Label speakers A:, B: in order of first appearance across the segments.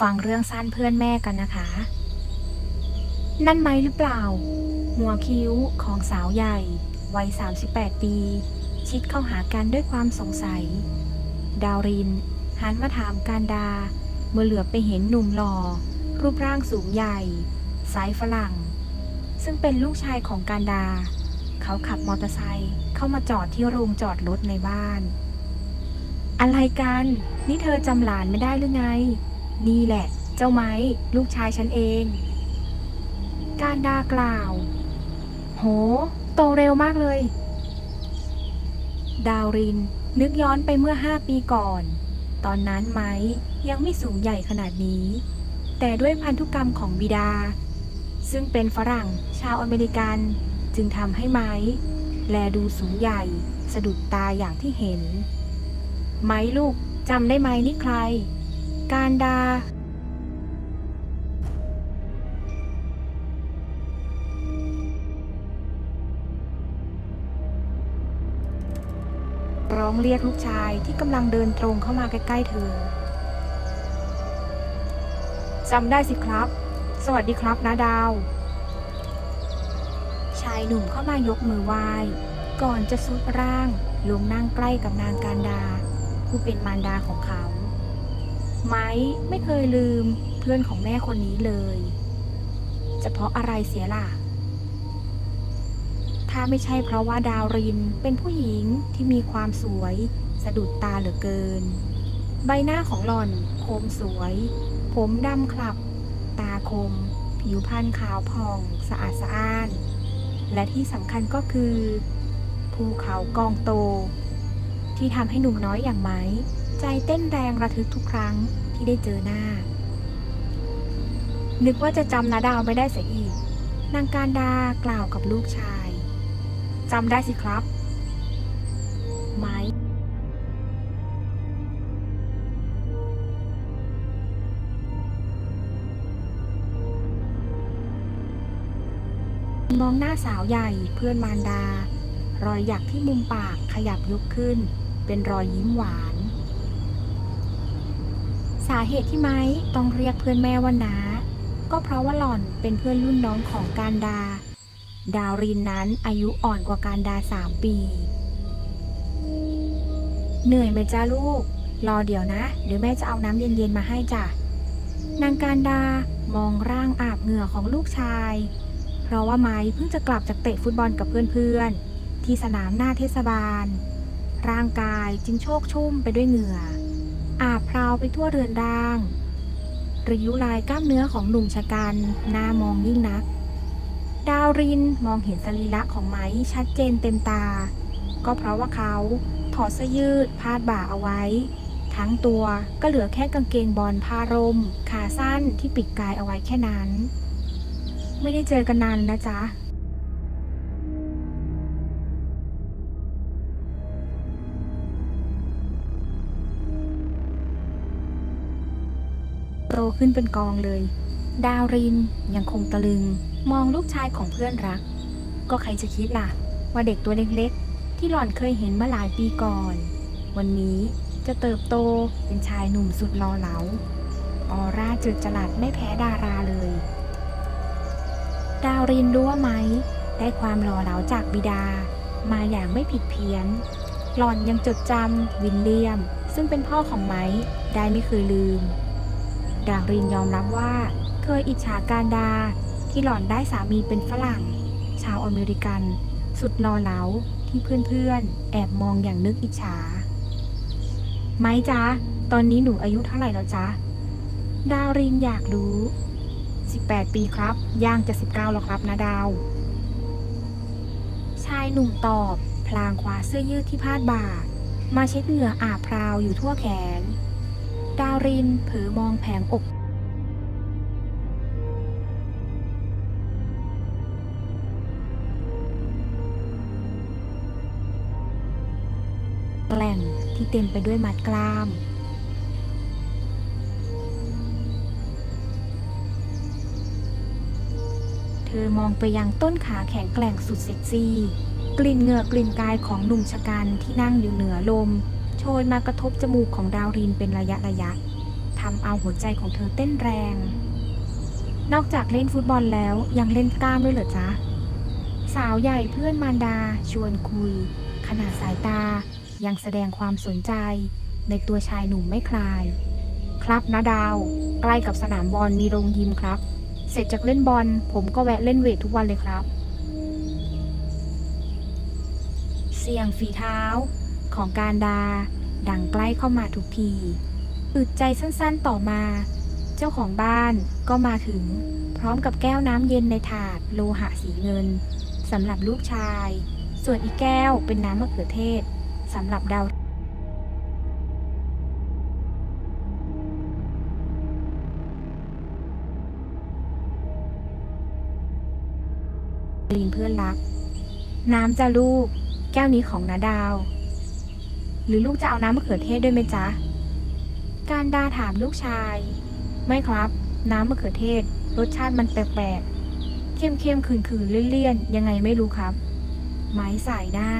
A: ฟังเรื่องสั้นเพื่อนแม่กันนะคะ นั่นไหมหรือเปล่า หัวคิ้วของสาวใหญ่ วัย 38 ปี ชิดเข้าหากันด้วยความสงสัย ดาวริน หันมาถามการดา เมื่อเหลือไปเห็นหนุ่มหล่อ รูปร่างสูงใหญ่ สายฝรั่ง ซึ่งเป็นลูกชายของการดา เขาขับมอเตอร์ไซค์เข้ามาจอดที่โรงจอดรถในบ้าน อะไรกัน นี่เธอจำหลานไม่ได้หรือไง นี่แหละ เจ้าไม้ ลูกชายฉันเอง การดากล่าว โห โตเร็วมากเลย ดาวริน นึกย้อนไปเมื่อห้าปีก่อน ตอนนั้นไม้ยังไม่สูงใหญ่ขนาดนี้ แต่ด้วยพันธุกรรมของบิดา ซึ่งเป็นฝรั่งชาวอเมริกัน จึงทำให้ไม้ แลดูสูงใหญ่ สะดุดตาอย่างที่เห็น ไม้ลูกจำได้ไหมนี่ใคร การดา ร้องเรียกลูกชายที่กำลังเดินตรงเข้ามาใกล้ๆเธอจำได้สิครับ สวัสดีครับนาดาว ชายหนุ่มเข้ามายกมือไหว้ ก่อนจะซุดร่างลงนั่งใกล้กับนางการดา ผู้เป็นมารดาของเขา ไม้ไม่เคยลืมเพื่อนของแม่คนนี้เลย จะเพราะอะไรเสียล่ะ ถ้าไม่ใช่เพราะว่าดาวรินเป็นผู้หญิงที่มีความสวยสะดุดตาเหลือเกิน ใบหน้าของหล่อนคมสวย ผมดำคลับ ตาคม ผิวพรรณขาวผ่องสะอาดสะอ้าน และที่สำคัญก็คือ ภูเขากองโต ที่ทำให้หนุ่มน้อยอย่างไม้ ใจเต้นแรงระทึกทุกครั้งที่ได้เจอหน้า นึกว่าจะจำนาดาวไม่ได้เสียอีก นางการดากล่าวกับลูกชาย จำได้สิครับ ไม้มองหน้าสาวใหญ่เพื่อนมารดา รอยหยักที่มุมปากขยับยกขึ้น เป็นรอยยิ้มหวาน สาเหตุที่ไม้ต้องเรียกเพื่อนแม่ว่านาก็เพราะว่าหล่อนเป็นเพื่อนรุ่นน้องของการดา ดาวรินนั้นอายุอ่อนกว่าการดาสามปี เหนื่อยไหมจ้าลูก รอเดี๋ยวนะ เดี๋ยวแม่จะเอาน้ำเย็นๆมาให้จ้ะ นางการดามองร่างอาบเหงื่อของลูกชาย เพราะว่าไม้เพิ่งจะกลับจากเตะฟุตบอลกับเพื่อนๆ ที่สนามหน้าเทศบาล ร่างกายจึงโชกชุ่มไปด้วยเหงื่อ อาบพราวไปทั่วเรือนร่างริ้วลายกล้ามเนื้อของหนุ่มชะกันน่ามองยิ่งนัก ดาวรินมองเห็นสรีระของไม้ชัดเจนเต็มตา ก็เพราะว่าเขาถอดเสื้อยืดพาดบ่าเอาไว้ ทั้งตัวก็เหลือแค่กางเกงบอลผ้าร่มขาสั้นที่ปิดกายเอาไว้แค่นั้น ไม่ได้เจอกันนานนะจ๊ะ ขึ้นเป็นกองเลย ดาวรินยังคงตะลึง มองลูกชายของเพื่อนรัก ก็ใครจะคิดล่ะ ว่าเด็กตัวเล็กๆ ที่หล่อนเคยเห็นเมื่อหลายปีก่อน วันนี้จะเติบโตเป็นชายหนุ่มสุดหล่อเหลาออร่าจืดจลัดไม่แพ้ดาราเลย ดาวรินรู้ว่าไหม ได้ความหล่อเหลาจากบิดา มาอย่างไม่ผิดเพี้ยน หล่อนยังจดจำวินเลียม ซึ่งเป็นพ่อของไม้ได้ไม่เคยลืม ดาวรินยอมรับว่า เคยอิจฉาการดา ที่หล่อนได้สามีเป็นฝรั่ง ชาวอเมริกัน สุดหล่อเหลาที่เพื่อนๆ แอบมองอย่างนึกอิจฉาไม้จ๊ะ ตอนนี้หนูอายุเท่าไหร่แล้วจ๊ะ ดาวรินอยากรู้ 18 ปีครับ ย่างจะ 19 แล้วครับนะดาว ชายหนุ่มตอบ พลางคว้าเสื้อยืดที่พาดบ่า มาเช็ดเหงื่ออาบพราวอยู่ทั่วแขน ดารินเผลอมองแผงอกแกล่งที่เต็มไปด้วยมัดกล้าม เธอมองไปยังต้นขาแข็งแกร่งสุดเซ็กซี่ กลิ่นเหงื่อกลิ่นกายของหนุ่มชะกันที่นั่งอยู่เหนือลม โชยมากระทบจมูกของดาวรินเป็นระยะระยะทำเอาหัวใจของเธอเต้นแรง นอกจากเล่นฟุตบอลแล้วยังเล่นกล้ามด้วยเหรอจ๊ะ สาวใหญ่เพื่อนมารดาชวนคุย ขนาดสายตายังแสดงความสนใจ ในตัวชายหนุ่มไม่คลาย ครับนะดาว ใกล้กับสนามบอลมีโรงยิมครับ เสร็จจากเล่นบอลผมก็แวะเล่นเวททุกวันเลยครับ เสียงฝีเท้า ของการดา ดังใกล้เข้ามาทุกทีอึดใจสั้นๆต่อมา เจ้าของบ้านก็มาถึง พร้อมกับแก้วน้ำเย็นในถาดโลหะสีเงินสำหรับลูกชาย ส่วนอีกแก้วเป็นน้ำมะเขือเทศสำหรับดาวลีนเพื่อนรัก น้ำจะลูก แก้วนี้ของนาดาว หรือลูกจะเอาน้ำมะเขือเทศด้วยไหมจ๊ะ การดาถามลูกชาย ไม่ครับ น้ำมะเขือเทศ รสชาติมันแปลกๆเข้มๆคืนๆเลี่ยนๆ ยังไงไม่รู้ครับ ไม้สายหน้า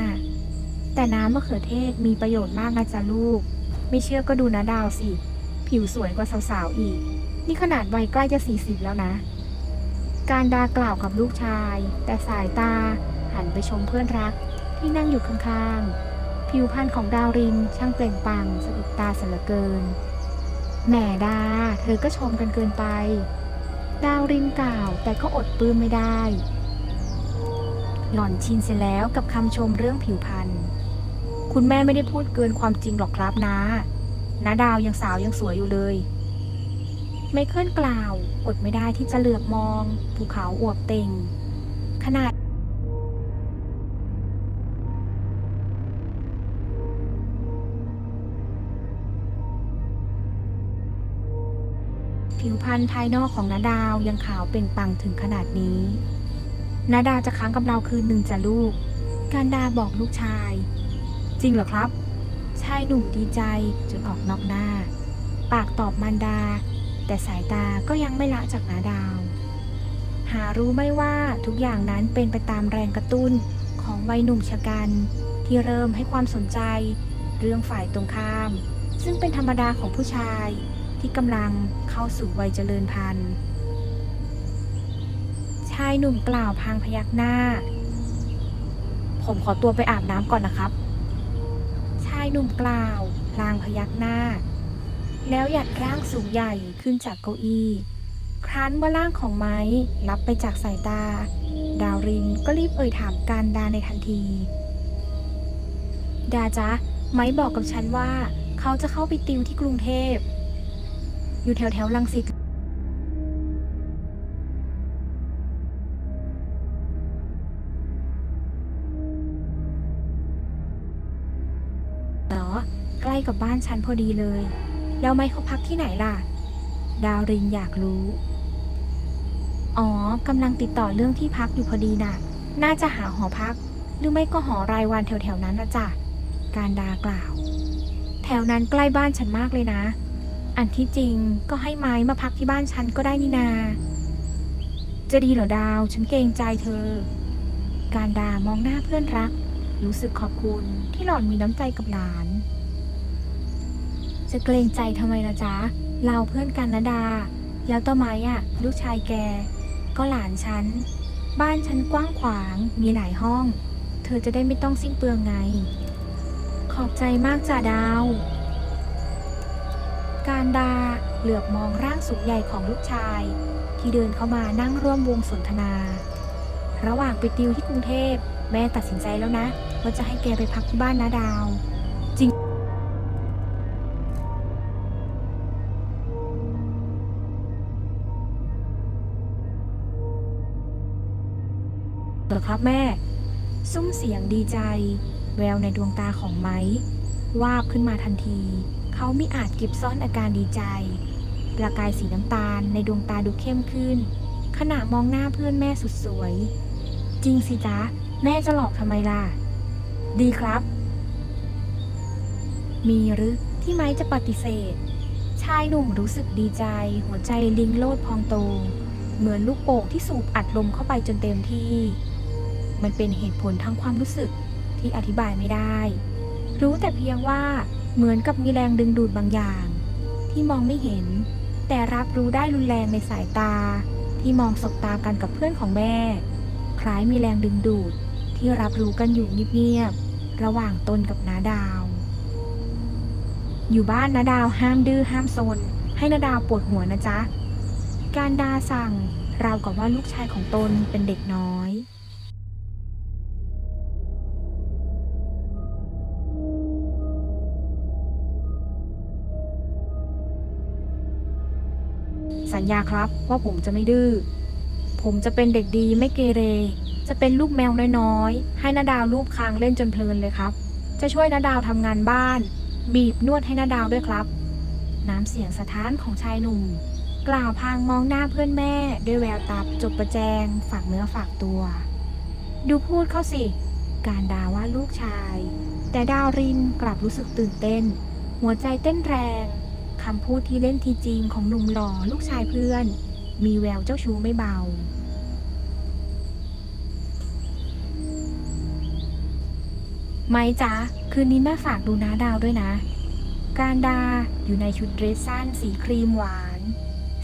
A: แต่น้ำมะเขือเทศมีประโยชน์มากนะจ๊ะลูก ไม่เชื่อก็ดูนะดาวสิ ผิวสวยกว่าสาวๆอีก นี่ขนาดวัยใกล้จะสี่สิบแล้วนะ การดากล่าวกับลูกชาย แต่สายตาหันไปชมเพื่อนรักที่นั่งอยู่ข้างๆ ผิวพรรณของดาวรินช่างเปล่งปลั่งสะดุดตาเสียเหลือเกิน แหมดา เธอก็ชมกันเกินไป ดาวรินกล่าวแต่ก็อดปลื้มไม่ได้ หล่อนชินเสียแล้วกับคำชมเรื่องผิวพรรณ คุณแม่ไม่ได้พูดเกินความจริงหรอกครับนะนาดาวยังสาวยังสวยอยู่เลยไมเคิลกล่าว อดไม่ได้ที่จะเหลือบมองภูเขาอวบเต่งขนาด ผิวพรรณภายนอกของนาดาวยังขาวเปล่งปลั่งถึงขนาดนี้นาดาวจะค้างกับเราคืนหนึ่งจ้ะลูก การดาบอกลูกชาย จริงเหรอครับ ชายหนุ่มดีใจจนออกนอกหน้า ปากตอบมารดา แต่สายตาก็ยังไม่ละจากนาดาว หารู้ไม่ว่าทุกอย่างนั้นเป็นไปตามแรงกระตุ้นของวัยหนุ่มชะกัน ที่เริ่มให้ความสนใจ เรื่องฝ่ายตรงข้าม ซึ่งเป็นธรรมดาของผู้ชาย ที่กำลังเข้าสู่วัยเจริญพันธุ์ ชายหนุ่มกล่าวพางพยักหน้า ผมขอตัวไปอาบน้ำก่อนนะครับ ชายหนุ่มกล่าวพลางพยักหน้า แล้วหยัดร่างสูงใหญ่ขึ้นจากเก้าอี้ ครั้นว่าร่างของไม้รับไปจากสายตา ดาวรินก็รีบเอ่ยถามการดาในทันที ดาจ๊ะไม้บอกกับฉันว่าเขาจะเข้าไปติวที่กรุงเทพ อยู่แถวแถวๆลังสิตเหรอ ใกล้กับบ้านฉันพอดีเลย แล้วไม้เขาพักที่ไหนล่ะ ดาวรินอยากรู้ อ๋อกำลังติดต่อเรื่องที่พักอยู่พอดีน่ะ น่าจะหาหอพัก หรือไม่ก็หอรายวันแถวๆนั้นนะจ๊ะการดากล่าว แถวนั้นใกล้บ้านฉันมากเลยนะ อันที่จริงก็ให้ไม้มาพักที่บ้านฉันก็ได้นี่นา จะดีเหรอดาว ฉันเกรงใจเธอ การดามองหน้าเพื่อนรัก รู้สึกขอบคุณที่หล่อนมีน้ำใจกับหลาน จะเกรงใจทำไมล่ะจ๊ะ เราเพื่อนกันนะดา แล้วต้นไม้อะลูกชายแก ก็หลานฉัน บ้านฉันกว้างขวางมีหลายห้อง เธอจะได้ไม่ต้องสิ้นเปลืองไง ขอบใจมากจ้ะดาว การดาเหลือบมองร่างสูงใหญ่ของลูกชาย ที่เดินเข้ามานั่งร่วมวงสนทนา ระหว่างไปติวที่กรุงเทพ แม่ตัดสินใจแล้วนะว่าจะให้แกไปพักที่บ้านนาดาว จริง เหรอครับแม่ ซุ้มเสียงดีใจ แววในดวงตาของไม้วาบขึ้นมาทันที เขาไมิอาจเก็บซ่อนอาการดีใจ ประกายสีน้ำตาลในดวงตาดูเข้มขึ้น ขณะมองหน้าเพื่อนแม่สุดสวย จริงสิจ๊ะ แม่จะหลอกทำไมล่ะ ดีครับ มีหรือที่ไม้จะปฏิเสธ ชายหนุ่มรู้สึกดีใจ หัวใจลิงโลดพองโต เหมือนลูกโป่งที่สูบอัดลมเข้าไปจนเต็มที่ มันเป็นเหตุผลทั้งความรู้สึกที่อธิบายไม่ได้ รู้แต่เพียงว่า เหมือนกับมีแรงดึงดูดบางอย่าง ที่มองไม่เห็น แต่รับรู้ได้รุนแรงในสายตา ที่มองสบตากันกับเพื่อนของแม่ คล้ายมีแรงดึงดูด ที่รับรู้กันอยู่เงียบๆระหว่างตนกับนาดาว อยู่บ้านนาดาวห้ามดื้อห้ามโซนให้นาดาวปวดหัวนะจ๊ะ การดาสั่งเรากับว่าลูกชายของตนเป็นเด็กน้อย สัญญาครับว่าผมจะไม่ดื้อ ผมจะเป็นเด็กดีไม่เกเร จะเป็นลูกแมวน้อยๆ ให้นาดาวลูบคางเล่นจนเพลินเลยครับ จะช่วยนาดาวทำงานบ้าน บีบนวดให้นาดาวด้วยครับ น้ำเสียงสะท้านของชายหนุ่ม กล่าวพางมองหน้าเพื่อนแม่ ด้วยแววตาจบประแจงฝากเนื้อฝากตัว ดูพูดเข้าสิ การดาว่าลูกชาย แต่ดาวรินกลับรู้สึกตื่นเต้น หัวใจเต้นแรง คำพูดที่เล่นทีจริงของหนุ่มหล่อลูกชายเพื่อน มีแววเจ้าชู้ไม่เบาไม่จ๊ะ คืนนี้แม่ฝากดูน้าดาวด้วยนะ การดาอยู่ในชุดเดรสสั้นสีครีมหวาน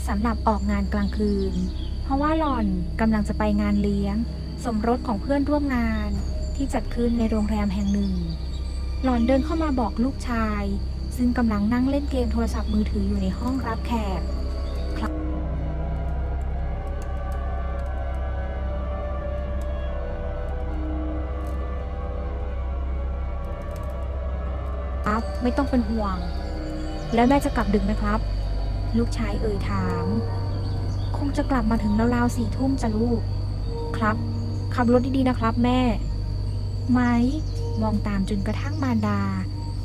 A: สำหรับออกงานกลางคืน เพราะว่าหล่อนกำลังจะไปงานเลี้ยง สมรสของเพื่อนร่วมงานที่จัดขึ้นในโรงแรมแห่งหนึ่ง หล่อนเดินเข้ามาบอกลูกชาย ซึ่งกำลังนั่งเล่นเกมโทรศัพท์มือถืออยู่ในห้องรับแขกครับไม่ต้องเป็นห่วง แล้วแม่จะกลับดึกไหมครับ ลูกชายเอ่ยถาม คงจะกลับมาถึงราวๆสี่ทุ่มจะลูก ครับ ขับรถดีๆนะครับแม่ ไม้มองตามจนกระทั่งมารดา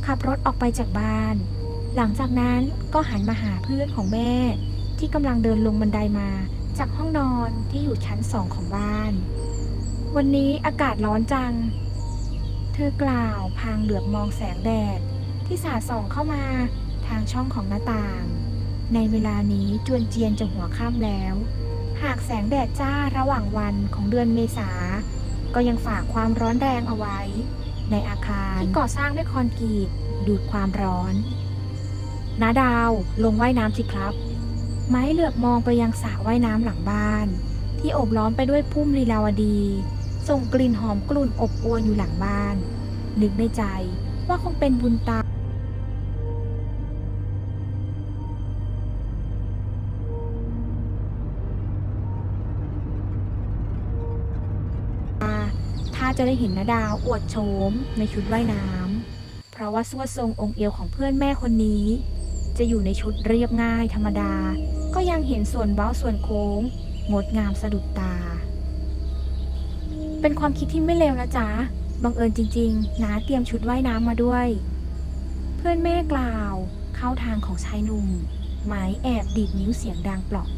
A: ขับรถออกไปจากบ้าน หลังจากนั้นก็หันมาหาเพื่อนของแม่ ที่กำลังเดินลงบันไดมาจากห้องนอนที่อยู่ชั้นสองของบ้าน วันนี้อากาศร้อนจัง เธอกล่าวพางเหลือบมองแสงแดด ที่สาดส่องเข้ามาทางช่องของหน้าต่าง ในเวลานี้จวนเจียนจะหัวค่ำแล้ว หากแสงแดดจ้าระหว่างวันของเดือนเมษา ก็ยังฝากความร้อนแรงเอาไว้ ในอาคารที่ก่อสร้างด้วยคอนกรีตดูดความร้อนนาดาวลงว่ายน้ำสิครับ ไม้เหลือบมองไปยังสระว่ายน้ำหลังบ้าน ที่โอบล้อมไปด้วยพุ่มลีลาวดี ส่งกลิ่นหอมกลุ่นอบอวลอยู่หลังบ้าน นึกในใจว่าคงเป็นบุญตา จะได้เห็นนาดาวอวดโฉมในชุดว่ายน้ำ เพราะว่าสวดทรงองค์เอวของเพื่อนแม่คนนี้ จะอยู่ในชุดเรียบง่ายธรรมดา ก็ยังเห็นส่วนเบ้าส่วนโค้ง งดงามสะดุดตา เป็นความคิดที่ไม่เลวนะจ๊ะ บังเอิญจริงๆนาเตรียมชุดว่ายน้ำมาด้วย เพื่อนแม่กล่าวเข้าทางของชายหนุ่มหมายแอบดีดนิ้วเสียงดังปลอก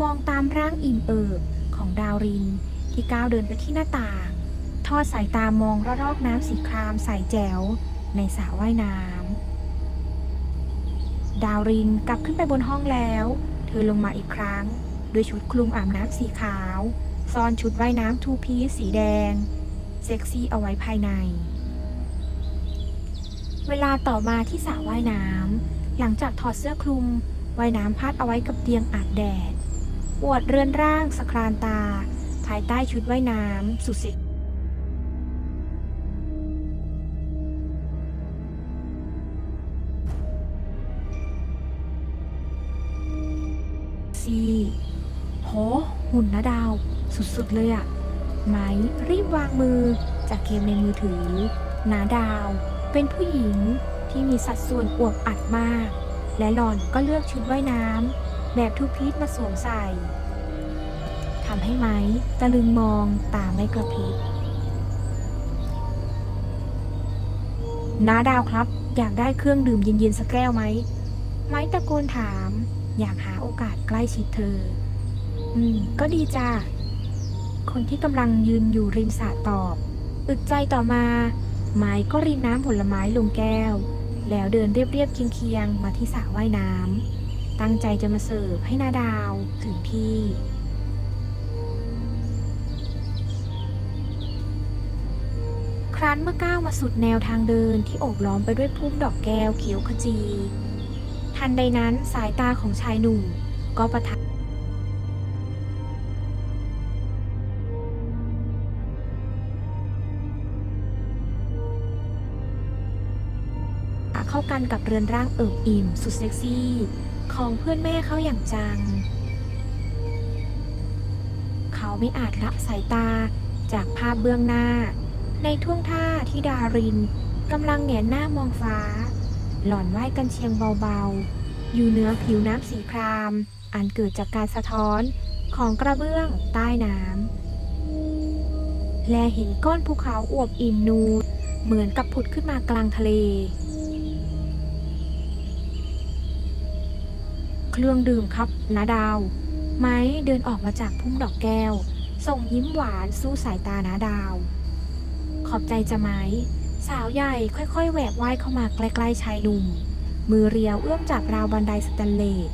A: มองตามร่างอิ่มเอิบของดาวรินที่ก้าวเดินไปที่หน้าต่าง ทอดสายตามองรอบๆน้ำสีครามใสแจ๋วในสระว่ายน้ำดาวรินกลับขึ้นไปบนห้องแล้ว เธอลงมาอีกครั้ง ด้วยชุดคลุมอาบน้ำสีขาว ซ่อนชุดว่ายน้ำทูพีซสีแดง เซ็กซี่เอาไว้ภายใน เวลาต่อมาที่สระว่ายน้ำหลังจากถอดเสื้อคลุมว่ายน้ำพัดเอาไว้กับเตียงอาบแดดอวดเรือนร่างสครานตา ภายใต้ชุดว่ายน้ำสุดเซ็ก ซีโหหุ่นนะดาว สุดๆเลยอะไหมรีบวางมือจากเกมในมือถือนาดาว เป็นผู้หญิงที่มีสัดส่วนอวบอัดมาก และหล่อนก็เลือกชุดว่ายน้ำแบบทูพีซมาสวมใส่ทำให้ไหมตะลึงมองตาไม่กระพริบนาดาวครับ อยากได้เครื่องดื่มเย็นๆสักแก้วไหม ไม้ตะโกนถาม อยากหาโอกาสใกล้ชิดเธอ อืม ก็ดีจ้า คนที่กำลังยืนอยู่ริมสระตอบ อึดใจต่อมา ไม้ก็รินน้ำผลไม้ลงแก้ว แล้วเดินเรียบๆเคียงๆ มาที่สระว่ายน้ำ ตั้งใจจะมาเสิร์ฟให้นาดาวถึงที่ครั้นเมื่อก้าวมาสุดแนวทางเดินที่โอบล้อมไปด้วยพุ่มดอกแก้วเขียวขจี ทันทันใดนั้นสายตาของชายหนุ่มก็ประทับเข้ากันกับเรือนร่างเอิบอิ่มสุดเซ็กซี่ ของเพื่อนแม่เขาอย่างจัง เขาไม่อาจละสายตาจากภาพเบื้องหน้า ในท่วงท่าที่ดารินกำลังแหงนหน้ามองฟ้า หล่อนไหวกันเชียงเบาๆ อยู่เหนือผิวน้ำสีคราม อันเกิดจากการสะท้อนของกระเบื้องใต้น้ำ และเห็นก้อนภูเขาอวบอิ่มนูนเหมือนกับผุดขึ้นมากลางทะเล เครื่องดื่มครับนาดาว ไม้เดินออกมาจากพุ่มดอกแก้ว ส่งยิ้มหวานสู้สายตานาดาว ขอบใจจะไหม สาวใหญ่ค่อยๆแหวกว่ายเข้ามาใกล้ๆชายหนุ่ม มือเรียวเอื้อมจับราวบันไดสแตนเลส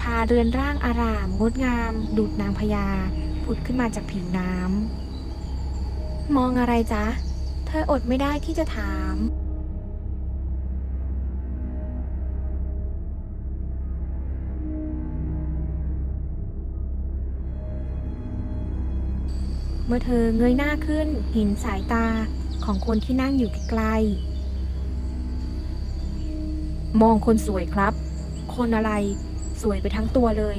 A: พาเรือนร่างอาราม งดงามดูดนางพญาผุดขึ้นมาจากผิวน้ำมองอะไรจ๊ะ เธออดไม่ได้ที่จะถาม เมื่อเธอเงยหน้าขึ้นเห็นสายตาของคนที่นั่งอยู่ไกลๆมองคนสวยครับ คนอะไรสวยไปทั้งตัวเลย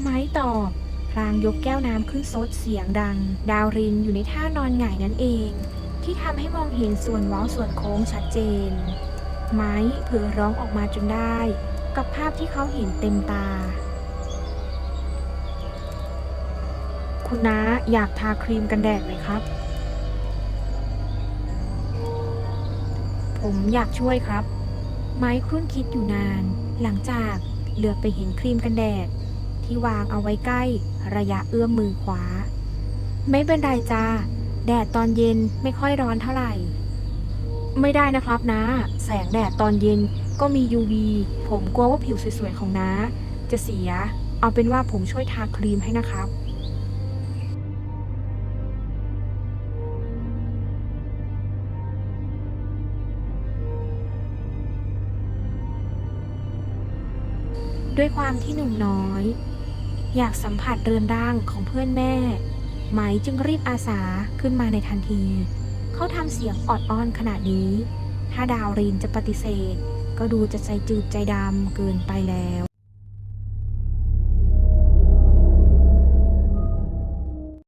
A: ไม้ตอบพลางยกแก้วน้ำขึ้นซดเสียงดัง ดาวรินอยู่ในท่านอนหงายนั่นเอง ที่ทำให้มองเห็นส่วนว้าส่วนโค้งชัดเจน ไม้เผลอร้องออกมาจนได้ กับภาพที่เขาเห็นเต็มตา คุณน้าอยากทาครีมกันแดดไหมครับ ผมอยากช่วยครับ ไม้ครุ่นคิดอยู่นาน หลังจากเหลือบไปเห็นครีมกันแดด ที่วางเอาไว้ใกล้ระยะเอื้อมมือขวา ไม่เป็นไรจ้า แดดตอนเย็นไม่ค่อยร้อนเท่าไหร่ ไม่ได้นะครับนะ แสงแดดตอนเย็นก็มี UV ผมกลัวว่าผิวสวยๆของน้าจะเสีย เอาเป็นว่าผมช่วยทาครีมให้นะครับ ด้วยความที่หนุ่มน้อย อยากสัมผัสเรือนร่างของเพื่อนแม่ ไหมจึงรีบอาสาขึ้นมาในทันที เขาทำเสียงออดอ้อนขนาดนี้ ถ้าดาวรินจะปฏิเสธ ก็ดูจะใจจืดใจดำเกินไปแล้ว